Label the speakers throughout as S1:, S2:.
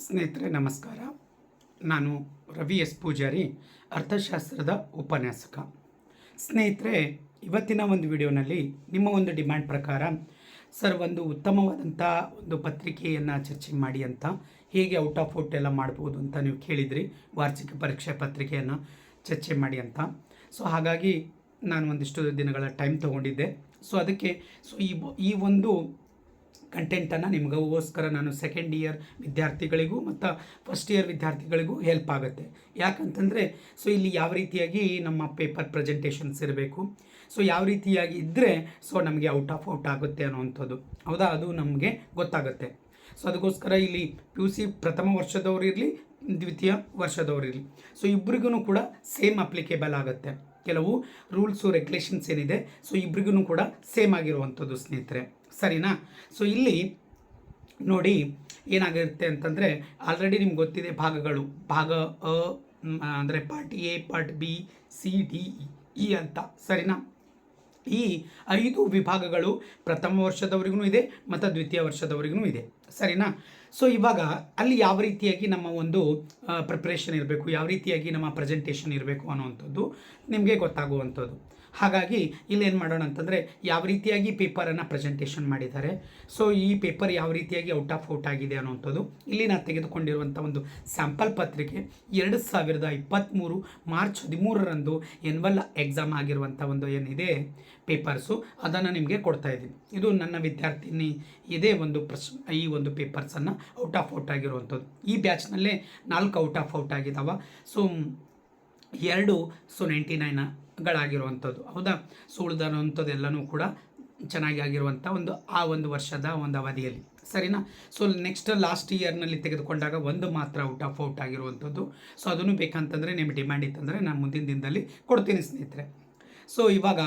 S1: ಸ್ನೇಹಿತರೆ, ನಮಸ್ಕಾರ. ನಾನು ರವಿ ಎಸ್. ಪೂಜಾರಿ, ಅರ್ಥಶಾಸ್ತ್ರದ ಉಪನ್ಯಾಸಕ. ಸ್ನೇಹಿತರೆ, ಇವತ್ತಿನ ಒಂದು ವಿಡಿಯೋನಲ್ಲಿ ನಿಮ್ಮ ಒಂದು ಡಿಮ್ಯಾಂಡ್ ಪ್ರಕಾರ ಸರ್, ಒಂದು ಉತ್ತಮವಾದಂಥ ಒಂದು ಪತ್ರಿಕೆಯನ್ನು ಚರ್ಚೆ ಮಾಡಿ ಅಂತ ಹೇಗೆ ಔಟ್ ಆಫ್ ಔಟ್ ಎಲ್ಲ ಮಾಡ್ಬೋದು ಅಂತ ನೀವು ಕೇಳಿದ್ರಿ, ವಾರ್ಷಿಕ ಪರೀಕ್ಷೆ ಪತ್ರಿಕೆಯನ್ನು ಚರ್ಚೆ ಮಾಡಿ ಅಂತ. ಸೊ, ಹಾಗಾಗಿ ನಾನು ಒಂದಿಷ್ಟು ದಿನಗಳ ಟೈಮ್ ತೊಗೊಂಡಿದ್ದೆ. ಸೊ, ಅದಕ್ಕೆ, ಸೊ, ಈ ಈ ಒಂದು ಕಂಟೆಂಟನ್ನು ನಿಮಗೋಸ್ಕರ ನಾನು ಸೆಕೆಂಡ್ ಇಯರ್ ವಿದ್ಯಾರ್ಥಿಗಳಿಗೂ ಮತ್ತು ಫಸ್ಟ್ ಇಯರ್ ವಿದ್ಯಾರ್ಥಿಗಳಿಗೂ ಹೆಲ್ಪ್ ಆಗುತ್ತೆ. ಯಾಕಂತಂದರೆ ಸೊ ಇಲ್ಲಿ ಯಾವ ರೀತಿಯಾಗಿ ನಮ್ಮ ಪೇಪರ್ ಪ್ರೆಸೆಂಟೇಷನ್ಸ್ ಇರಬೇಕು ಸೊ ಯಾವ ರೀತಿಯಾಗಿ ಇದ್ದರೆ ಸೊ ನಮಗೆ ಔಟ್ ಆಫ್ ಔಟ್ ಆಗುತ್ತೆ ಅನ್ನೋವಂಥದ್ದು. ಹೌದಾ? ಅದು ನಮಗೆ ಗೊತ್ತಾಗುತ್ತೆ. ಸೊ ಅದಕ್ಕೋಸ್ಕರ ಇಲ್ಲಿ ಪಿ ಯು ಸಿ ಪ್ರಥಮ ವರ್ಷದವ್ರು ಇರಲಿ, ದ್ವಿತೀಯ ವರ್ಷದವ್ರು ಇರಲಿ ಸೊ ಇಬ್ಬರಿಗೂ ಕೂಡ ಸೇಮ್ ಅಪ್ಲಿಕೇಬಲ್ ಆಗುತ್ತೆ. ಕೆಲವು ರೂಲ್ಸು ರೆಗ್ಯುಲೇಷನ್ಸ್ ಏನಿದೆ ಸೊ ಇಬ್ರಿಗೂ ಕೂಡ ಸೇಮ್ ಆಗಿರುವಂಥದ್ದು ಸ್ನೇಹಿತರೆ. ಸರಿನಾ? ಸೊ ಇಲ್ಲಿ ನೋಡಿ ಏನಾಗಿರುತ್ತೆ ಅಂತಂದರೆ ಆಲ್ರೆಡಿ ನಿಮ್ಗೆ ಗೊತ್ತಿದೆ ಭಾಗಗಳು. ಭಾಗ ಅ ಅಂದರೆ part A part B C D E ಅಂತ. ಸರಿನಾ? ಈ ಐದು ವಿಭಾಗಗಳು ಪ್ರಥಮ ವರ್ಷದವರಿಗೂ ಇದೆ ಮತ್ತು ದ್ವಿತೀಯ ವರ್ಷದವರಿಗೂ ಇದೆ. ಸರಿನಾ? ಸೊ ಇವಾಗ ಅಲ್ಲಿ ಯಾವ ರೀತಿಯಾಗಿ ನಮ್ಮ ಒಂದು ಪ್ರಿಪ್ರೇಷನ್ ಇರಬೇಕು, ಯಾವ ರೀತಿಯಾಗಿ ನಮ್ಮ ಪ್ರೆಸೆಂಟೇಷನ್ ಇರಬೇಕು ಅನ್ನೋವಂಥದ್ದು ನಿಮಗೆ ಗೊತ್ತಾಗುವಂಥದ್ದು. ಹಾಗಾಗಿ ಇಲ್ಲೇನು ಮಾಡೋಣ ಅಂತಂದರೆ ಯಾವ ರೀತಿಯಾಗಿ ಪೇಪರನ್ನು ಪ್ರೆಸೆಂಟೇಷನ್ ಮಾಡಿದ್ದಾರೆ. ಸೊ ಈ ಪೇಪರ್ ಯಾವ ರೀತಿಯಾಗಿ ಔಟ್ ಆಫ್ ಔಟ್ ಆಗಿದೆ ಅನ್ನುವಂಥದ್ದು ಇಲ್ಲಿ ನಾನು ತೆಗೆದುಕೊಂಡಿರುವಂಥ ಒಂದು ಸ್ಯಾಂಪಲ್ ಪತ್ರಿಕೆ ಎರಡು ಸಾವಿರದ ಇಪ್ಪತ್ತ್ಮೂರು ಮಾರ್ಚ್ ಹದಿಮೂರರಂದು ಎನ್ವಲ್ ಎಕ್ಸಾಮ್ ಆಗಿರುವಂಥ ಒಂದು ಏನಿದೆ ಪೇಪರ್ಸು ಅದನ್ನು ನಿಮಗೆ ಕೊಡ್ತಾ ಇದ್ದೀನಿ. ಇದು ನನ್ನ ವಿದ್ಯಾರ್ಥಿನಿ ಇದೇ ಒಂದು ಪ್ರಶ್, ಈ ಒಂದು ಪೇಪರ್ಸನ್ನು ಔಟ್ ಆಫ್ ಔಟ್ ಆಗಿರುವಂಥದ್ದು. ಈ ಬ್ಯಾಚ್ನಲ್ಲೇ ನಾಲ್ಕು ಔಟ್ ಆಫ್ ಔಟ್ ಆಗಿದ್ದಾವೆ ಸೊ ಎರಡು ಸೊ ನೈಂಟಿ ನೈನ್ಗಳಾಗಿರುವಂಥದ್ದು ಹೌದಾ? ಸೊ ಉಳಿದಂಥದ್ದು ಎಲ್ಲನೂ ಕೂಡ ಚೆನ್ನಾಗಿ ಆಗಿರುವಂಥ ಒಂದು ಆ ಒಂದು ವರ್ಷದ ಒಂದು ಅವಧಿಯಲ್ಲಿ. ಸರಿನಾ? ಸೊ ನೆಕ್ಸ್ಟ್ ಲಾಸ್ಟ್ ಇಯರ್ನಲ್ಲಿ ತೆಗೆದುಕೊಂಡಾಗ ಒಂದು ಮಾತ್ರ ಔಟ್ ಆಫ್ ಔಟ್ ಆಗಿರುವಂಥದ್ದು. ಸೊ ಅದನ್ನು ಬೇಕಂತಂದರೆ ನಿಮಗೆ ಡಿಮ್ಯಾಂಡ್ ಇತ್ತಂದರೆ ನಾನು ಮುಂದಿನ ದಿನದಲ್ಲಿ ಕೊಡ್ತೀನಿ ಸ್ನೇಹಿತರೆ. ಸೊ ಇವಾಗ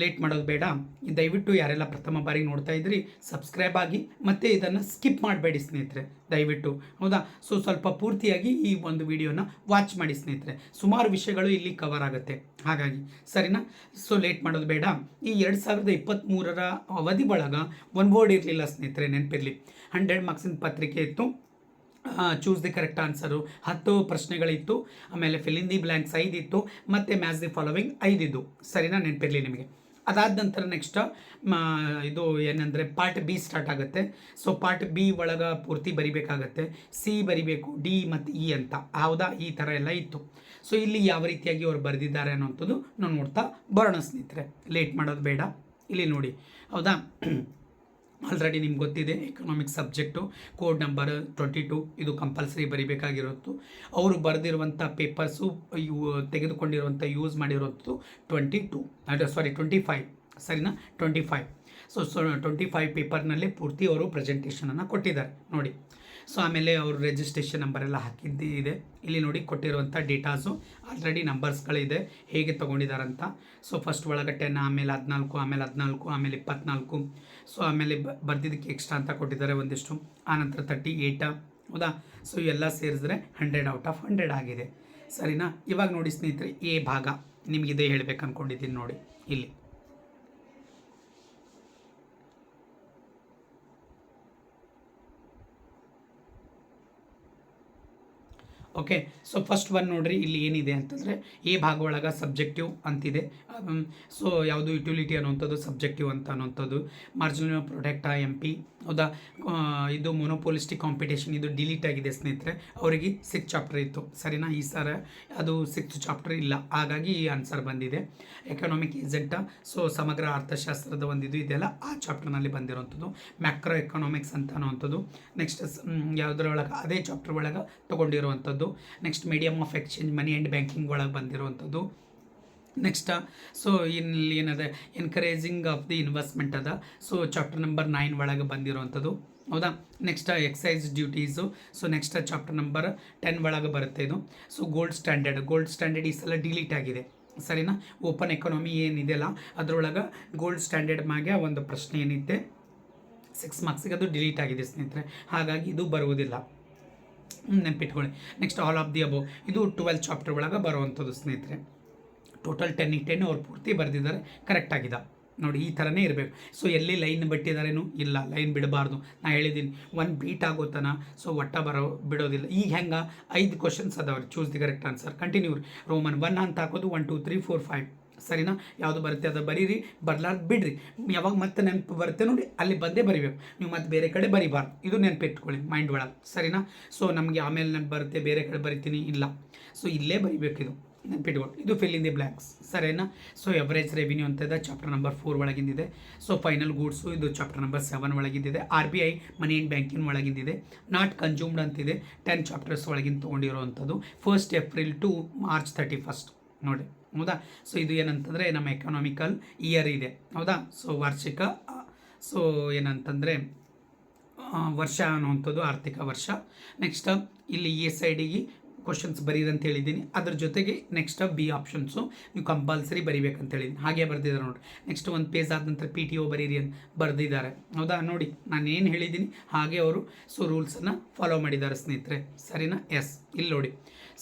S1: ಲೇಟ್ ಮಾಡೋದು ಬೇಡ. ದಯವಿಟ್ಟು ಯಾರೆಲ್ಲ ಪ್ರಥಮ ಬಾರಿ ನೋಡ್ತಾ ಇದ್ರಿ ಸಬ್ಸ್ಕ್ರೈಬ್ ಆಗಿ, ಮತ್ತು ಇದನ್ನು ಸ್ಕಿಪ್ ಮಾಡಬೇಡಿ ಸ್ನೇಹಿತರೆ. ದಯವಿಟ್ಟು. ಹೌದಾ? ಸೊ ಸ್ವಲ್ಪ ಪೂರ್ತಿಯಾಗಿ ಈ ಒಂದು ವಿಡಿಯೋನ ವಾಚ್ ಮಾಡಿ ಸ್ನೇಹಿತರೆ. ಸುಮಾರು ವಿಷಯಗಳು ಇಲ್ಲಿ ಕವರ್ ಆಗುತ್ತೆ. ಹಾಗಾಗಿ, ಸರಿನಾ? ಸೊ ಲೇಟ್ ಮಾಡೋದು ಬೇಡ. ಈ ಎರಡು ಸಾವಿರದ ಇಪ್ಪತ್ತ್ಮೂರರ ಅವಧಿ ಒಳಗೆ ಒನ್ ಬೋರ್ಡ್ ಇರಲಿಲ್ಲ ಸ್ನೇಹಿತರೆ, ನೆನಪಿರಲಿ. ಹಂಡ್ರೆಡ್ ಮಾರ್ಕ್ಸಿನ ಪತ್ರಿಕೆ ಇತ್ತು. ಚೂಸ್ ದಿ ಕರೆಕ್ಟ್ ಆನ್ಸರು ಹತ್ತು ಪ್ರಶ್ನೆಗಳಿತ್ತು, ಆಮೇಲೆ ಫಿಲಿನ್ ದಿ ಬ್ಲ್ಯಾಂಕ್ಸ್ ಐದಿತ್ತು, ಮತ್ತು ಮ್ಯಾಚ್ ದಿ ಫಾಲೋವಿಂಗ್ ಐದಿದ್ದು. ಸರಿನಾ, ನೆನಪಿರಲಿ ನಿಮಗೆ? ಅದಾದ ನಂತರ ನೆಕ್ಸ್ಟ್ ಇದು ಏನಂದರೆ ಪಾರ್ಟ್ ಬಿ ಸ್ಟಾರ್ಟ್ ಆಗುತ್ತೆ. ಸೊ ಪಾರ್ಟ್ ಬಿ ಒಳಗೆ ಪೂರ್ತಿ ಬರಿಬೇಕಾಗತ್ತೆ. ಸಿ ಬರಿಬೇಕು ಡಿ ಮತ್ತು ಇ ಅಂತ. ಹೌದಾ? ಈ ಥರ ಎಲ್ಲ ಇತ್ತು. ಸೊ ಇಲ್ಲಿ ಯಾವ ರೀತಿಯಾಗಿ ಅವ್ರು ಬರೆದಿದ್ದಾರೆ ಅನ್ನೋಂಥದ್ದು ನಾವು ನೋಡ್ತಾ ಬರೋಣ ಸ್ನೇಹಿತರೆ. ಲೇಟ್ ಮಾಡೋದು ಬೇಡ. ಇಲ್ಲಿ ನೋಡಿ. ಹೌದಾ? ಆಲ್ರೆಡಿ ನಿಮ್ಗೆ ಗೊತ್ತಿದೆ economics subject code number twenty two ಇದು ಕಂಪಲ್ಸರಿ ಬರಿಬೇಕಾಗಿರೋದು. ಅವರು ಬರೆದಿರುವಂಥ ಪೇಪರ್ಸು ಇವು ತೆಗೆದುಕೊಂಡಿರುವಂಥ ಯೂಸ್ ಮಾಡಿರೋದು ಟ್ವೆಂಟಿ ಟು ಅಂದರೆ ಸಾರಿ ಟ್ವೆಂಟಿ ಫೈವ್ ಸರಿನಾ? Twenty five so so twenty five ಪೇಪರ್ನಲ್ಲೇ ಪೂರ್ತಿ ಅವರು ಪ್ರೆಸೆಂಟೇಷನನ್ನು ಕೊಟ್ಟಿದ್ದಾರೆ. ನೋಡಿ. ಸೊ ಆಮೇಲೆ ಅವರು ರಿಜಿಸ್ಟ್ರೇಷನ್ ನಂಬರ್ ಎಲ್ಲ ಹಾಕಿದ್ದು ಇದೆ. ಇಲ್ಲಿ ನೋಡಿ ಕೊಟ್ಟಿರುವಂಥ ಡೇಟಾಸು ಆಲ್ರೆಡಿ ನಂಬರ್ಸ್ಗಳಿದೆ ಹೇಗೆ ತೊಗೊಂಡಿದ್ದಾರಂತ. ಸೊ ಫಸ್ಟ್ ಒಳಗೆ ಆಮೇಲೆ ಹದಿನಾಲ್ಕು ಆಮೇಲೆ ಹದಿನಾಲ್ಕು, ಆಮೇಲೆ ಇಪ್ಪತ್ನಾಲ್ಕು. ಸೊ ಆಮೇಲೆ ಬರ್ದಿದ್ದಕ್ಕೆ ಎಕ್ಸ್ಟ್ರಾ ಅಂತ ಕೊಟ್ಟಿದ್ದಾರೆ ಒಂದಿಷ್ಟು. ಆನಂತರ ತರ್ಟಿ ಏಯ್ಟ ಹೌದಾ? ಸೊ ಇವೆಲ್ಲ ಸೇರಿಸಿದ್ರೆ ಹಂಡ್ರೆಡ್ ಔಟ್ ಆಫ್ ಹಂಡ್ರೆಡ್ ಆಗಿದೆ. ಸರಿನಾ? ಇವಾಗ ನೋಡಿ ಸ್ನೇಹಿತರೆ, ಎ ಭಾಗ. ನಿಮಗಿದೆ ಹೇಳಬೇಕು ಅಂದ್ಕೊಂಡಿದ್ದೀನಿ ನೋಡಿ. ಇಲ್ಲಿ. ಓಕೆ ಸೊ ಫಸ್ಟ್ ಒನ್ ನೋಡ್ರಿ, ಇಲ್ಲಿ ಏನಿದೆ ಅಂತಂದರೆ ಎ ಭಾಗ ಒಳಗೆ ಸಬ್ಜೆಕ್ಟಿವ್ ಅಂತಿದೆ ಸೊ ಯಾವುದು ಯುಟಿಲಿಟಿ ಅನ್ನೋಂಥದ್ದು ಸಬ್ಜೆಕ್ಟಿವ್ ಅಂತ ಅನ್ನೋಂಥದ್ದು ಮಾರ್ಜಿನಲ್ ಪ್ರೊಡಕ್ಟ್ ಎಂ ಪಿ ಹೌದಾ? ಇದು ಮೊನೋಪೋಲಿಸ್ಟಿಕ್ ಕಾಂಪಿಟೇಷನ್ ಇದು ಡಿಲೀಟ್ ಆಗಿದೆ ಸ್ನೇಹಿತರೆ. ಅವರಿಗೆ ಸಿಕ್ಸ್ ಚಾಪ್ಟರ್ ಇತ್ತು. ಸರಿನಾ ಈ ಸರ ಅದು ಸಿಕ್ಸ್ ಚಾಪ್ಟರ್ ಇಲ್ಲ. ಹಾಗಾಗಿ ಈ ಆನ್ಸರ್ ಬಂದಿದೆ. ಎಕನಾಮಿಕ್ ಏಜೆಂಟ ಸೊ ಸಮಗ್ರ ಅರ್ಥಶಾಸ್ತ್ರದ ಒಂದಿದು ಇದೆಲ್ಲ ಆ ಚಾಪ್ಟರ್ನಲ್ಲಿ ಬಂದಿರೋಂಥದ್ದು ಮ್ಯಾಕ್ರೋ ಎಕನಾಮಿಕ್ಸ್ ಅಂತ ಅನ್ನೋವಂಥದ್ದು. ನೆಕ್ಸ್ಟ್ ಯಾವುದರೊಳಗೆ, ಅದೇ ಚಾಪ್ಟರ್ ಒಳಗೆ ತೊಗೊಂಡಿರುವಂಥದ್ದು. Next medium of exchange money and banking ಒಳಗೆ ಬಂದಿರುವಂಥದ್ದು. ನೆಕ್ಸ್ಟ್ ಸೊ ಇಲ್ಲಿ ಏನದ ಎನ್ಕರೇಜಿಂಗ್ ಆಫ್ ದಿ ಇನ್ವೆಸ್ಟ್ಮೆಂಟ್ ಅದ. ಸೊ ಚಾಪ್ಟರ್ ನಂಬರ್ ನೈನ್ ಒಳಗೆ ಬಂದಿರುವಂಥದ್ದು. ಹೌದಾ? Next excise duties so next chapter number ten ಒಳಗೆ ಬರುತ್ತೆ ಇದು. So gold standard gold standard ಈ ಸಲ ಡಿಲೀಟ್ ಆಗಿದೆ. ಸರಿನಾ? ಓಪನ್ ಎಕಾನಮಿ ಏನಿದೆಯಲ್ಲ ಅದರೊಳಗೆ ಗೋಲ್ಡ್ ಸ್ಟ್ಯಾಂಡರ್ಡ್ ಮ್ಯಾಗೆ ಒಂದು ಪ್ರಶ್ನೆ ಏನಿದೆ ಸಿಕ್ಸ್ ಮಾರ್ಕ್ಸಿಗೆ ಅದು ಡಿಲೀಟ್ ಆಗಿದೆ ಸ್ನೇಹಿತರೆ. ಹಾಗಾಗಿ ಇದು ಬರುವುದಿಲ್ಲ. ನೆನ್ಪಿಟ್ಕೊಳ್ಳಿ. Next all of the above ಇದು ಟ್ವೆಲ್ ಚಾಪ್ಟರ್ ಒಳಗೆ ಬರುವಂಥದ್ದು ಸ್ನೇಹಿತರೆ. ಟೋಟಲ್ ಟೆನ್ನಿಗೆ ಟೆನ್ ಅವ್ರು ಪೂರ್ತಿ ಬರೆದಿದ್ದಾರೆ ಆಗಿದೆ. ನೋಡಿ, ಈ ಥರನೇ ಇರಬೇಕು. ಸೊ ಎಲ್ಲಿ ಲೈನ್ ಬಿಟ್ಟಿದ್ದಾರೇನು ಇಲ್ಲ ಲೈನ್ ಬಿಡಬಾರ್ದು. ನಾ ಹೇಳಿದ್ದೀನಿ ಒಂದು ಬೀಟ್ ಆಗೋತನ ಸೊ ಒಟ್ಟ ಬರೋ, ಬಿಡೋದಿಲ್ಲ. ಈಗ ಹೆಂಗೆ? ಐದು ಕ್ವಶನ್ಸ್ ಅದಾವ್ರಿ. Choose the correct answer continue roman one ಅಂತ ಹಾಕೋದು one two three four five ಸರಿನಾ? ಯಾವುದು ಬರುತ್ತೆ ಅದು ಬರೀರಿ, ಬರ್ಲಾರ್ದು ಬಿಡ್ರಿ. ಯಾವಾಗ ಮತ್ತೆ ನೆನಪು ಬರುತ್ತೆ ನೋಡಿ, ಅಲ್ಲಿ ಬಂದೇ ಬರಿಬೇಕು. ನೀವು ಮತ್ತೆ ಬೇರೆ ಕಡೆ ಬರಿಬಾರ್ದು. ಇದು ನೆನಪಿಟ್ಕೊಳ್ಳಿ ಮೈಂಡ್ ಒಳಗೆ. ಸರಿನಾ? ಸೊ ನಮಗೆ ಆಮೇಲೆ ನೆನಪು ಬರುತ್ತೆ, ಬೇರೆ ಕಡೆ ಬರಿತೀನಿ, ಇಲ್ಲ. ಸೊ ಇಲ್ಲೇ ಬರಿಬೇಕು ಇದು. ನೆನಪಿಟ್ಕೊಳ್ಳಿ. ಇದು ಫಿಲ್ ಇನ್ ದಿ ಬ್ಲ್ಯಾಂಕ್ಸ್ ಸರಿನಾ? ಸೊ ಎವರೇಜ್ ರೆವಿನ್ಯೂ ಅಂತ ಇದೆ ಚಾಪ್ಟರ್ ನಂಬರ್ ಫೋರ್ ಒಳಗಿಂದಿದೆ. ಸೊ ಫೈನಲ್ ಗೂಡ್ಸು ಇದು chapter number seven ಒಳಗಿಂದಿದೆ. R B I money and ಬ್ಯಾಂಕಿನ ಒಳಗಿಂದಿದೆ. ನಾಟ್ ಕನ್ಸ್ಯೂಮ್ಡ್ ಅಂತಿದೆ. ಟೆನ್ ಚಾಪ್ಟರ್ಸ್ ಒಳಗಿಂದ ತೊಗೊಂಡಿರೋವಂಥದ್ದು first April to March thirty first ನೋಡಿ. ಹೌದಾ? ಸೊ ಇದು ಏನಂತಂದರೆ ನಮ್ಮ ಎಕನಾಮಿಕಲ್ ಇಯರ್ ಇದೆ. ಹೌದಾ? ಸೊ ವಾರ್ಷಿಕ ಸೊ ಏನಂತಂದರೆ ವರ್ಷ ಅನ್ನುವಂಥದ್ದು ಆರ್ಥಿಕ ವರ್ಷ. ನೆಕ್ಸ್ಟ್ ಇಲ್ಲಿ ಎ ಸೈಡಿಗೆ ಕ್ವಶನ್ಸ್ ಬರೀರಿ ಅಂತ ಹೇಳಿದ್ದೀನಿ ಅದ್ರ ಜೊತೆಗೆ ನೆಕ್ಸ್ಟ್ ಬಿ ಆಪ್ಷನ್ಸು ನೀವು ಕಂಪಲ್ಸರಿ ಬರಿಬೇಕಂತ ಹೇಳಿದ್ದೀನಿ ಹಾಗೆ ಬರೆದಿದ್ದಾರೆ ನೋಡಿ ನೆಕ್ಸ್ಟ್ ಒಂದು ಪೇಜ್ ಆದ ನಂತರ ಪಿ ಟಿ ಒ ಬರೀರಿ ಅಂತ ಬರೆದಿದ್ದಾರೆ. ಹೌದಾ? ನೋಡಿ ನಾನು ಏನು ಹೇಳಿದ್ದೀನಿ, ಹಾಗೆ ಅವರು ಸೊ ರೂಲ್ಸನ್ನು ಫಾಲೋ ಮಾಡಿದ್ದಾರೆ ಸ್ನೇಹಿತರೆ. ಸರಿನಾ? ಎಸ್ ಇಲ್ಲಿ ನೋಡಿ.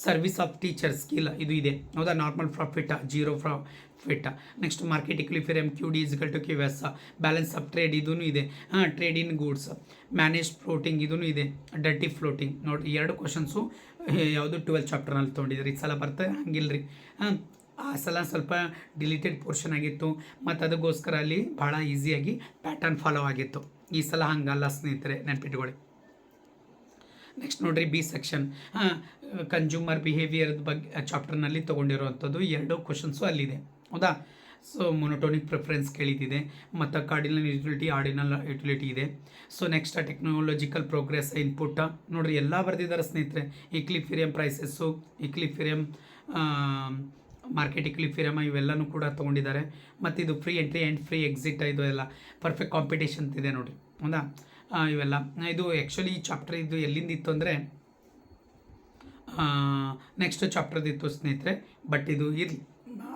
S1: ಸರ್ವಿಸ್ ಆಫ್ ಟೀಚರ್ ಸ್ಕಿಲ್ ಇದು ಇದೆ. ಹೌದಾ? Normal profit zero profit next market equilibrium Q D equal to Q S balance of trade ಇದೂ ಇದೆ. ಹಾಂ trade in goods manage floating ಇದೂ ಇದೆ. ಡರ್ಟಿ ಫ್ಲೋಟಿಂಗ್ ನೋಡಿ ಎರಡು ಕ್ವಶನ್ಸು ಯಾವುದು ಟ್ವೆಲ್ ಚಾಪ್ಟರ್ನಲ್ಲಿ ತೊಗೊಂಡಿದ್ರಿ ಈ ಸಲ ಬರ್ತದೆ ಹಂಗಿಲ್ರಿ. ಹಾಂ, ಆ ಸಲ ಸ್ವಲ್ಪ ಡಿಲೀಟೆಡ್ ಪೋರ್ಷನ್ ಆಗಿತ್ತು. ಮತ್ತು ಅದಕ್ಕೋಸ್ಕರ ಅಲ್ಲಿ ಭಾಳ ಈಸಿಯಾಗಿ ಪ್ಯಾಟರ್ನ್ ಫಾಲೋ ಆಗಿತ್ತು. ಈ ಸಲ ಹಂಗಲ್ಲ ಸ್ನೇಹಿತರೆ, ನೆನ್ಪಿಟ್ಕೊಳ್ಳಿ. ನೆಕ್ಸ್ಟ್ ನೋಡ್ರಿ ಬಿ ಸೆಕ್ಷನ್ ಕನ್ಸ್ಯೂಮರ್ ಬಿಹೇವಿಯರ್ ಬಗ್ಗೆ ಚಾಪ್ಟರ್ನಲ್ಲಿ ತೊಗೊಂಡಿರುವಂಥದ್ದು ಎರಡು ಕ್ವಶನ್ಸು ಅಲ್ಲಿದೆ. ಹೌದಾ? ಸೊ ಮೊನೊಟೋನಿಕ್ ಪ್ರಿಫರೆನ್ಸ್ ಕೇಳಿದಿದೆ ಮತ್ತು ಕಾರ್ಡಿನಲ್ ಯುಟಿಲಿಟಿ ಆರ್ಡಿನಲ್ ಯುಟಿಲಿಟಿ ಇದೆ. So next technological progress input ನೋಡ್ರಿ ಎಲ್ಲ ಬರೆದಿದ್ದಾರೆ ಸ್ನೇಹಿತರೆ. ಇಕ್ಲಿಫಿರಿಯಂ ಪ್ರೈಸಸ್ಸು ಇಕ್ಲಿಫಿರಿಯಂ ಮಾರ್ಕೆಟ್ ಇಕ್ಲಿಫಿರಿಯಮ ಇವೆಲ್ಲನೂ ಕೂಡ ತೊಗೊಂಡಿದ್ದಾರೆ ಮತ್ತು ಇದು free entry and free exit ಇದು ಎಲ್ಲ ಪರ್ಫೆಕ್ಟ್ ಕಾಂಪಿಟೇಷನ್ ಇದೆ ನೋಡಿರಿ. ಹೌದಾ? ಇವೆಲ್ಲ. ಇದು ಆ್ಯಕ್ಚುಲಿ ಈ ಚಾಪ್ಟರ್ ಇದು ಎಲ್ಲಿಂದ ಇತ್ತು ಅಂದರೆ ನೆಕ್ಸ್ಟ್ ಚಾಪ್ಟರ್ದಿತ್ತು ಸ್ನೇಹಿತರೆ. ಬಟ್ ಇದು ಇರಲಿ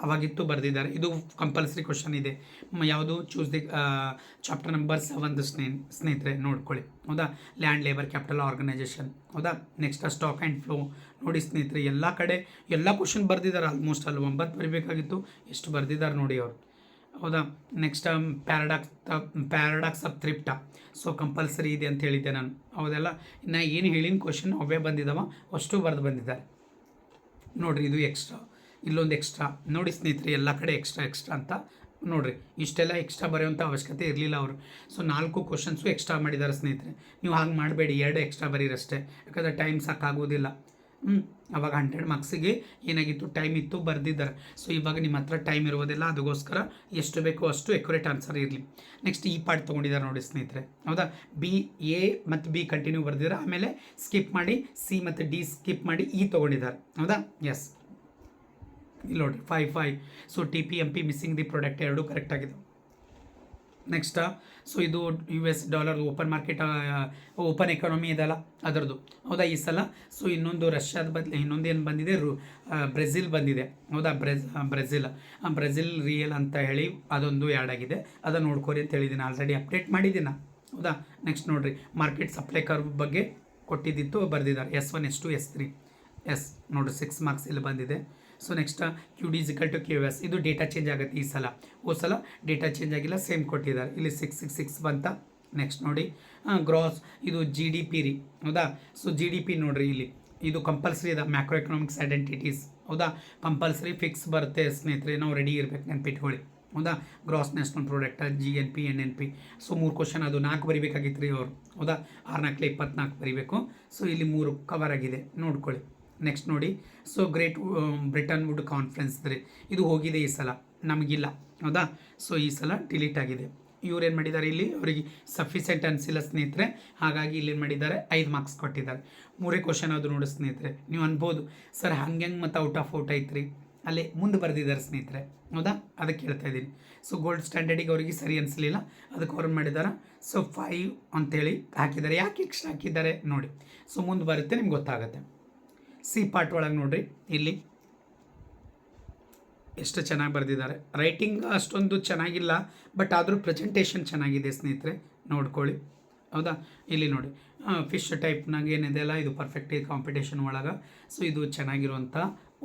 S1: ಅವಾಗಿತ್ತು ಬರೆದಿದ್ದಾರೆ. ಇದು ಕಂಪಲ್ಸರಿ ಕ್ವಶನ್ ಇದೆ. ಯಾವುದು? Choose the chapter number seven ಸ್ನೇ ಸ್ನೇಹಿತರೆ, ನೋಡ್ಕೊಳ್ಳಿ. ಹೌದಾ? ಲ್ಯಾಂಡ್ ಲೇಬರ್ ಕ್ಯಾಪಿಟಲ್ ಆರ್ಗನೈಸೇಷನ್ ಹೌದಾ? ನೆಕ್ಸ್ಟ್ ಸ್ಟಾಕ್ ಆ್ಯಂಡ್ ಫ್ಲೋ ನೋಡಿ ಸ್ನೇಹಿತರೆ, ಎಲ್ಲ ಕಡೆ, ಎಲ್ಲ ಕ್ವಶನ್ ಬರೆದಿದ್ದಾರೆ. ಆಲ್ಮೋಸ್ಟ್ ಅಲ್ಲಿ ಒಂಬತ್ತು ಬರಿಬೇಕಾಗಿತ್ತು. ಎಷ್ಟು ಬರೆದಿದ್ದಾರೆ ನೋಡಿ ಅವರು. ಹೌದಾ? Next paradox paradox of thrift so compulsory ಇದೆ ಅಂತ ಹೇಳಿದ್ದೆ ನಾನು. ಹೌದಲ್ಲ? ಇನ್ನು ಏನು ಹೇಳಿನ ಕ್ವಶನ್ ಅವೇ ಬಂದಿದ್ದಾವ ಅಷ್ಟು ಬರೆದು ಬಂದಿದ್ದಾರೆ. ನೋಡಿರಿ, ಇದು ಎಕ್ಸ್ಟ್ರಾ ಇಲ್ಲೊಂದು ಎಕ್ಸ್ಟ್ರಾ ನೋಡಿ ಸ್ನೇಹಿತರೆ, ಎಲ್ಲ ಕಡೆ ಎಕ್ಸ್ಟ್ರಾ ಎಕ್ಸ್ಟ್ರಾ ಅಂತ ನೋಡ್ರಿ. ಇಷ್ಟೆಲ್ಲ ಎಕ್ಸ್ಟ್ರಾ ಬರೆಯುವಂಥ ಅವಶ್ಯಕತೆ ಇರಲಿಲ್ಲ ಅವರು. ಸೊ ನಾಲ್ಕು ಕ್ವಶನ್ಸು ಎಕ್ಸ್ಟ್ರಾ ಮಾಡಿದ್ದಾರೆ ಸ್ನೇಹಿತರೆ. ನೀವು ಹಾಗೆ ಮಾಡಬೇಡಿ. ಎರಡು ಎಕ್ಸ್ಟ್ರಾ ಬರೀರಷ್ಟೇ. ಯಾಕಂದರೆ ಟೈಮ್ ಸಾಕಾಗೋದಿಲ್ಲ. ಹ್ಞೂ ಅವಾಗ ಹಂಡ್ರೆಡ್ ಮಾರ್ಕ್ಸಿಗೆ ಏನಾಗಿತ್ತು? ಟೈಮ್ ಇತ್ತು, ಬರೆದಿದ್ದಾರೆ. ಸೊ ಇವಾಗ ನಿಮ್ಮ ಹತ್ರ ಟೈಮ್ ಇರೋದಿಲ್ಲ ಅದಕ್ಕೋಸ್ಕರ ಎಷ್ಟು ಬೇಕೋ ಅಷ್ಟು ಎಕ್ಯುರೇಟ್ ಆನ್ಸರ್ ಇರಲಿ. ನೆಕ್ಸ್ಟ್ ಈ ಪಾರ್ಟ್ ತೊಗೊಂಡಿದ್ದಾರೆ ನೋಡಿ ಸ್ನೇಹಿತರೆ. ಹೌದಾ? ಬಿ ಎ ಮತ್ತು ಬಿ ಕಂಟಿನ್ಯೂ ಬರೆದಿದ್ದಾರೆ. ಆಮೇಲೆ ಸ್ಕಿಪ್ ಮಾಡಿ ಸಿ ಮತ್ತು ಡಿ ಸ್ಕಿಪ್ ಮಾಡಿ ಇ ತೊಗೊಂಡಿದ್ದಾರೆ. ಹೌದಾ? ಎಸ್ ಇಲ್ಲಿ ನೋಡಿರಿ five five so T P M P missing the product ಎರಡೂ ಕರೆಕ್ಟ್ ಆಗಿದೆ. ನೆಕ್ಸ್ಟ್ ಸೊ ಇದು U S dollar open market open economy ಇದಲ್ಲ ಅದರದ್ದು. ಹೌದಾ ಈ ಸಲ? ಸೊ ಇನ್ನೊಂದು ರಷ್ಯಾದ ಬದಲು ಇನ್ನೊಂದು ಏನು ಬಂದಿದೆ? ರು ಬ್ರೆಜಿಲ್ ಬಂದಿದೆ. ಹೌದಾ? ಬ್ರೆಜ್ ಬ್ರೆಜಿಲ್. ಬ್ರೆಜಿಲ್ ರಿಯಲ್ ಅಂತ ಹೇಳಿ ಅದೊಂದು ಆ್ಯಡ್ ಆಗಿದೆ. ಅದನ್ನು ನೋಡ್ಕೋರಿ ಅಂತ ಹೇಳಿದ್ದೀನಿ ಆಲ್ರೆಡಿ ಅಪ್ಡೇಟ್ ಮಾಡಿದ್ದೀನ ಹೌದಾ? ನೆಕ್ಸ್ಟ್ ನೋಡಿರಿ. ಮಾರ್ಕೆಟ್ ಸಪ್ಲೈ ಕರ್ವ್ ಬಗ್ಗೆ ಕೊಟ್ಟಿದ್ದಿತ್ತು, ಬರೆದಿದ್ದಾರೆ. S one S two S three S ನೋಡಿರಿ ಸಿಕ್ಸ್ ಮಾರ್ಕ್ಸ್ ಇಲ್ಲಿ ಬಂದಿದೆ. So next Q D equal to Q S ಇದು ಡೇಟಾ ಚೇಂಜ್ ಆಗುತ್ತೆ ಈ ಸಲ. ಹೋದ ಸಲ ಡೇಟಾ ಚೇಂಜ್ ಆಗಿಲ್ಲ ಸೇಮ್ ಕೊಟ್ಟಿದ್ದಾರೆ. ಇಲ್ಲಿ ಸಿಕ್ಸ್ ಸಿಕ್ಸ್ ಸಿಕ್ಸ್ ಬಂತ. ನೆಕ್ಸ್ಟ್ ನೋಡಿ. ಗ್ರಾಸ್ ಇದು ಜಿ ಡಿ ಪಿ ರೀ. ಹೌದಾ? ಸೊ ಜಿ ಡಿ ಪಿ ನೋಡಿರಿ ಇಲ್ಲಿ. ಇದು ಕಂಪಲ್ಸರಿ ಇದೆ ಮ್ಯಾಕ್ರೋ ಎಕನಾಮಿಕ್ಸ್ ಐಡೆಂಟಿಟೀಸ್ ಹೌದಾ? ಕಂಪಲ್ಸರಿ ಫಿಕ್ಸ್ ಬರುತ್ತೆ ಸ್ನೇಹಿತರೆ. ನಾವು ರೆಡಿ ಇರಬೇಕು, ನೆನ್ಪಿಟ್ಕೊಳ್ಳಿ. ಹೌದಾ? Gross national product G N P N N P so ಮೂರು ಕ್ವಶನ್ ಅದು. ನಾಲ್ಕು ಬರಿಬೇಕಾಗಿತ್ತು ರೀ ಅವರು. ಹೌದಾ? ಆರು ನಾಲ್ಕಲೆ ಇಪ್ಪತ್ನಾಲ್ಕು ಬರಿಬೇಕು. ಸೊ ಇಲ್ಲಿ ಮೂರು ಕವರ್ ಆಗಿದೆ. ನೋಡ್ಕೊಳ್ಳಿ. ನೆಕ್ಸ್ಟ್ ನೋಡಿ. So great Britain wood conference ರೀ ಇದು ಹೋಗಿದೆ ಈ ಸಲ. ನಮಗಿಲ್ಲ. ಹೌದಾ? ಸೊ ಈ ಸಲ ಡಿಲೀಟ್ ಆಗಿದೆ. ಇವ್ರು ಏನು ಮಾಡಿದ್ದಾರೆ ಇಲ್ಲಿ? ಅವರಿಗೆ ಸಫಿಸೆಂಟ್ ಅನಿಸಿಲ್ಲ ಸ್ನೇಹಿತರೆ. ಹಾಗಾಗಿ ಇಲ್ಲಿ ಏನು ಮಾಡಿದ್ದಾರೆ? ಐದು ಮಾರ್ಕ್ಸ್ ಕೊಟ್ಟಿದ್ದಾರೆ. ಮೂರೇ ಕ್ವಶನ್ ಆದರೂ ನೋಡಿ ಸ್ನೇಹಿತರೆ. ನೀವು ಅನ್ಬೋದು. ಸರ್ ಹಂಗೆ ಹೆಂಗೆ ಮತ್ತು ಔಟ್ ಆಫ್ ಔಟ್ ಐತ್ರಿ? ಅಲ್ಲೇ ಮುಂದೆ ಬರೆದಿದ್ದಾರೆ ಸ್ನೇಹಿತರೆ. ಹೌದಾ? ಅದಕ್ಕೆ ಹೇಳ್ತಾ ಇದ್ದೀನಿ. ಸೊ ಗೋಲ್ಡ್ ಸ್ಟ್ಯಾಂಡರ್ಡಿಗೆ ಅವರಿಗೆ ಸರಿ ಅನಿಸಲಿಲ್ಲ. ಅದಕ್ಕೆ ಅವ್ರು ಮಾಡಿದ್ದಾರೆ ಸೊ ಫೈವ್ ಅಂತೇಳಿ ಹಾಕಿದ್ದಾರೆ. ಯಾಕೆ ಎಕ್ಸ್ಟ್ರಾ ಹಾಕಿದ್ದಾರೆ? ನೋಡಿ. ಸೊ ಮುಂದೆ ಬರುತ್ತೆ, ನಿಮ್ಗೆ ಗೊತ್ತಾಗುತ್ತೆ. ಸಿ ಪಾರ್ಟ್ ಒಳಗೆ ನೋಡ್ರಿ. ಇಲ್ಲಿ ಎಷ್ಟು ಚೆನ್ನಾಗಿ ಬರೆದಿದ್ದಾರೆ. ರೈಟಿಂಗ್ ಅಷ್ಟೊಂದು ಚೆನ್ನಾಗಿಲ್ಲ ಬಟ್ ಆದರೂ ಪ್ರೆಸೆಂಟೇಷನ್ ಚೆನ್ನಾಗಿದೆ ಸ್ನೇಹಿತರೆ. ನೋಡ್ಕೊಳ್ಳಿ. ಹೌದಾ? ಇಲ್ಲಿ ನೋಡಿ. ಫಿಶ್ ಟೈಪ್ನಾಗ ಏನಿದೆಯಲ್ಲ ಇದು ಪರ್ಫೆಕ್ಟ್ ಕಾಂಪಿಟೇಷನ್ ಒಳಗೆ. ಸೊ ಇದು ಚೆನ್ನಾಗಿರುವಂಥ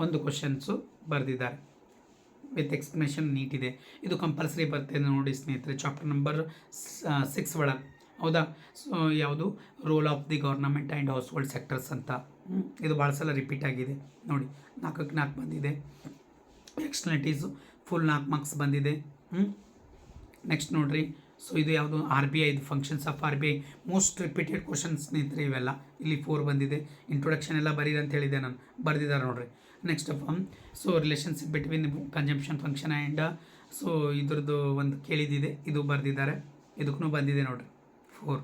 S1: ಒಂದು ಕ್ವಶನ್ಸು ಬರೆದಿದ್ದಾರೆ. ವಿತ್ ಎಕ್ಸ್ಪ್ಲನೇಷನ್ ನೀಟಿದೆ ಇದೆ. ಕಂಪಲ್ಸರಿ ಬರ್ತದೆ ನೋಡಿ ಸ್ನೇಹಿತರೆ ಚಾಪ್ಟರ್ ನಂಬರ್ ಸಿಕ್ಸ್ ಒಳಗೆ. ಹೌದಾ? ಸೊ ಯಾವುದು? Role of the government and household sectors ಅಂತ. ಇದು ಭಾಳ ಸಲ ರಿಪೀಟ್ ಆಗಿದೆ. ನೋಡಿ, ನಾಲ್ಕಕ್ಕೆ ನಾಲ್ಕು ಬಂದಿದೆ. ಎಕ್ಸ್ಟರ್ನಿಟೀಸು ಫುಲ್ ನಾಲ್ಕು ಮಾರ್ಕ್ಸ್ ಬಂದಿದೆ. ನೆಕ್ಸ್ಟ್ ನೋಡಿರಿ. ಸೊ ಇದು ಯಾವುದು? ಆರ್ ಬಿ ಐ ಇದು functions of R B I most repeated questions ಸ್ನೇಹಿತರೆ, ಇವೆಲ್ಲ. ಇಲ್ಲಿ ಫೋರ್ ಬಂದಿದೆ. ಇಂಟ್ರೊಡಕ್ಷನ್ ಎಲ್ಲ ಬರೀರಿ ಅಂತ ಹೇಳಿದೆ ನಾನು. ಬರೆದಿದ್ದಾರೆ ನೋಡಿರಿ. Next so relationship between consumption function and so ಇದ್ರದ್ದು ಒಂದು ಕೇಳಿದಿದೆ ಇದು ಬರೆದಿದ್ದಾರೆ. ಇದಕ್ಕೂ ಬಂದಿದೆ ನೋಡಿರಿ. ಫೋರ್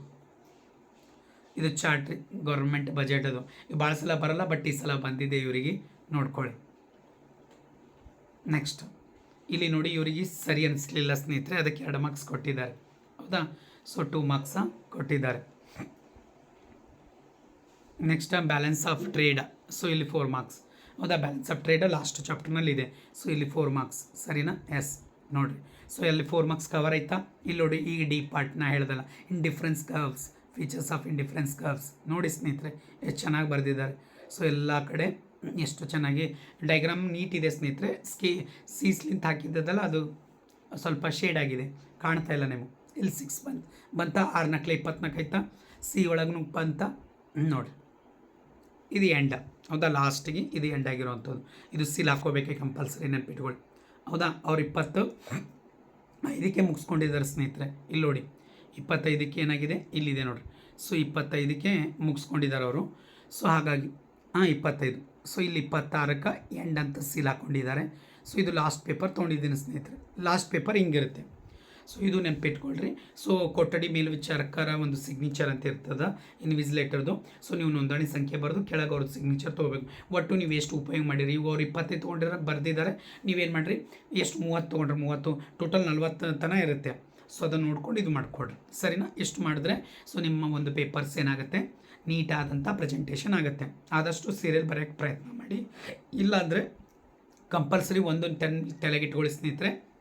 S1: ಇದು ಚಾರ್ಟ್ ಗೌರ್ಮೆಂಟ್ ಬಜೆಟ್ ಅದು. ಭಾಳ ಸಲ ಬರಲ್ಲ ಬಟ್ ಈ ಸಲ ಬಂದಿದೆ ಇವರಿಗೆ. ನೋಡ್ಕೊಳ್ಳಿ. ನೆಕ್ಸ್ಟ್ ಇಲ್ಲಿ ನೋಡಿ ಇವರಿಗೆ ಸರಿ ಅನಿಸ್ಲಿಲ್ಲ ಸ್ನೇಹಿತರೆ, ಅದಕ್ಕೆ ಎರಡು ಮಾರ್ಕ್ಸ್ ಕೊಟ್ಟಿದ್ದಾರೆ. ಹೌದಾ? ಸೊ ಟೂ ಮಾರ್ಕ್ಸ ಕೊಟ್ಟಿದ್ದಾರೆ. Next balance of trade so ಇಲ್ಲಿ ಫೋರ್ ಮಾರ್ಕ್ಸ್ ಹೌದಾ? ಬ್ಯಾಲೆನ್ಸ್ ಆಫ್ ಟ್ರೇಡ್ ಲಾಸ್ಟ್ ಚಾಪ್ಟರ್ನಲ್ಲಿ ಇದೆ ಸೊ ಇಲ್ಲಿ ಫೋರ್ ಮಾರ್ಕ್ಸ್ ಸರಿನಾ? ಎಸ್ ನೋಡಿರಿ. ಸೊ ಅಲ್ಲಿ ಫೋರ್ ಮಾರ್ಕ್ಸ್ ಕವರ್ ಆಯ್ತಾ? ಇಲ್ಲಿ ನೋಡಿ ಈ ಡಿ ಪಾರ್ಟ್ನ ಹೇಳ್ದಲ್ಲ. Difference curves features of indifference curves ನೋಡಿ ಸ್ನೇಹಿತರೆ, ಎಷ್ಟು ಚೆನ್ನಾಗಿ ಬರೆದಿದ್ದಾರೆ. ಸೊ ಎಲ್ಲ ಕಡೆ ಎಷ್ಟು ಚೆನ್ನಾಗಿ ಡೈಗ್ರಾಮ್ ಇದೆ ಸ್ನೇಹಿತರೆ. ಸ್ಕಿ ಸೀಸ್ಲಿಂತ ಹಾಕಿದ್ದದಲ್ಲ, ಅದು ಸ್ವಲ್ಪ ಶೇಡ್ ಆಗಿದೆ. ಕಾಣ್ತಾ ಇಲ್ಲ ನೀವು ಇಲ್ಲಿ ಸಿಕ್ಸ್ ಬಂತ್, ಬಂತ, ಆರು ನಕ್ಲೆ ಇಪ್ಪತ್ನಾಲ್ಕು ಆಯ್ತಾ? ಸಿ ಒಳಗೂ ಬಂತ, ನೋಡಿ. ಇದು ಎಂಡ ಹೌದಾ? ಲಾಸ್ಟಿಗೆ ಇದು ಎಂಡ್ ಆಗಿರೋವಂಥದ್ದು. ಇದು ಸೀಲ್ ಹಾಕೋಬೇಕೆ ಕಂಪಲ್ಸರಿ ನೆನಪಿಟ್ಕೊಳ್ಳಿ. ಹೌದಾ? ಅವ್ರು ಇಪ್ಪತ್ತು, ಇದಕ್ಕೆ ಮುಗಿಸ್ಕೊಂಡಿದ್ದಾರೆ ಸ್ನೇಹಿತರೆ. ಇಲ್ಲಿ ನೋಡಿ. ಇಪ್ಪತ್ತೈದಕ್ಕೆ ಏನಾಗಿದೆ? ಇಲ್ಲಿದೆ ನೋಡ್ರಿ. ಸೊ ಇಪ್ಪತ್ತೈದಕ್ಕೆ ಮುಗಿಸ್ಕೊಂಡಿದ್ದಾರೆ ಅವರು. ಸೊ ಹಾಗಾಗಿ ಹಾಂ ಇಪ್ಪತ್ತೈದು. ಸೊ ಇಲ್ಲಿ ಇಪ್ಪತ್ತಾರಕ್ಕೆ ಎಂಡ್ ಅಂತ ಸೀಲ್ ಹಾಕ್ಕೊಂಡಿದ್ದಾರೆ ಸೊ ಇದು ಲಾಸ್ಟ್ ಪೇಪರ್ ತೊಗೊಂಡಿದ್ದೀನಿ ಸ್ನೇಹಿತರೆ. Last paper ಹಿಂಗಿರುತ್ತೆ. ಸೊ ಇದು ನೆನಪಿಟ್ಕೊಳ್ರಿ. ಸೊ ಕೊಠಡಿ ಮೇಲ್ವಿಚಾರಕರ ಒಂದು ಸಿಗ್ನೇಚರ್ ಅಂತ ಇರ್ತದೆ ಇನ್ವಿಜಿಲೇಟರ್ದು ಸೊ ನೀವು ನೋಂದಣಿ ಸಂಖ್ಯೆ ಬರೆದು ಕೆಳಗೆ ಅವ್ರದ್ದು ಸಿಗ್ನೇಚರ್ ತೊಗೋಬೇಕು. ಒಟ್ಟು ನೀವು ಎಷ್ಟು ಉಪಯೋಗ ಮಾಡಿರಿ? ಈಗ ಅವ್ರು ಇಪ್ಪತ್ತೈದು ತೊಗೊಂಡಿರೋ, ಬರೆದಿದ್ದಾರೆ. ನೀವೇನು ಮಾಡಿರಿ? ಎಷ್ಟು ಮೂವತ್ತು ತೊಗೊಂಡ್ರೆ ಮೂವತ್ತು ಟೋಟಲ್ ನಲ್ವತ್ತು ತನಕ ಇರುತ್ತೆ. ಸೊ ಅದನ್ನು ನೋಡ್ಕೊಂಡು ಇದು ಮಾಡಿಕೊಡ್ರಿ. ಸರಿನಾ? ಎಷ್ಟು ಮಾಡಿದ್ರೆ? ಸೊ ನಿಮ್ಮ ಒಂದು ಪೇಪರ್ಸ್ ಏನಾಗುತ್ತೆ? ನೀಟಾದಂಥ ಪ್ರೆಸೆಂಟೇಷನ್ ಆಗುತ್ತೆ. ಆದಷ್ಟು ಸೀರಿಯಲ್ ಬರೆಯೋಕ್ಕೆ ಪ್ರಯತ್ನ ಮಾಡಿ. ಇಲ್ಲಾಂದರೆ ಕಂಪಲ್ಸರಿ ಒಂದೊಂದು ಟೆನ್ ತಲೆಗಿಟ್ಕೊಳ್ಳಿ ಸ್ನೇಹಿತರೆ.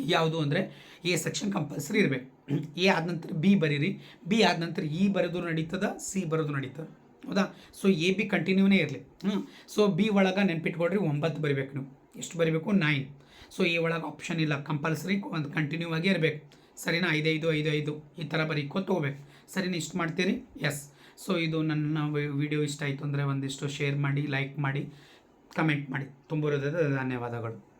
S1: ಯಾವುದು ಅಂದರೆ ಎ ಸೆಕ್ಷನ್ ಕಂಪಲ್ಸರಿ ಇರಬೇಕು. ಎ ಆದ ನಂತರ ಬಿ ಬರೀರಿ. ಬಿ ಆದ ನಂತರ ಇ ಬರೋದು ನಡೀತದ, ಸಿ ಬರೋದು ನಡೀತದೆ. ಹೌದಾ? ಸೊ ಎ, ಬಿ ಕಂಟಿನ್ಯೂನೇ ಇರಲಿ. ಹ್ಞೂ ಸೊ ಬಿ ಒಳಗೆ ನೆನ್ಪಿಟ್ಕೊಡ್ರಿ ಒಂಬತ್ತು ಬರಿಬೇಕು ನೀವು. ಎಷ್ಟು ಬರಿಬೇಕು? ನೈನ್. ಸೊ ಈ ಒಳಗೆ ಆಪ್ಷನ್ ಇಲ್ಲ. ಕಂಪಲ್ಸರಿ ಒಂದು ಕಂಟಿನ್ಯೂ ಆಗಿ ಇರಬೇಕು. ಸರಿನಾ? ಐದೈದು ಐದು ಐದು ಈ ಥರ ಬರೀಕೋ ಹೋಗ್ಬೇಕು ಸರಿನಾ ಇಷ್ಟು ಮಾಡ್ತೀರಿ? ಎಸ್ ಸೊ ಇದು ನನ್ನ ವಿಡಿಯೋ ಇಷ್ಟ ಆಯಿತು ಅಂದರೆ ಒಂದಿಷ್ಟು ಶೇರ್ ಮಾಡಿ ಲೈಕ್ ಮಾಡಿ ಕಮೆಂಟ್ ಮಾಡಿ. ತುಂಬ ಧನ್ಯವಾದಗಳು.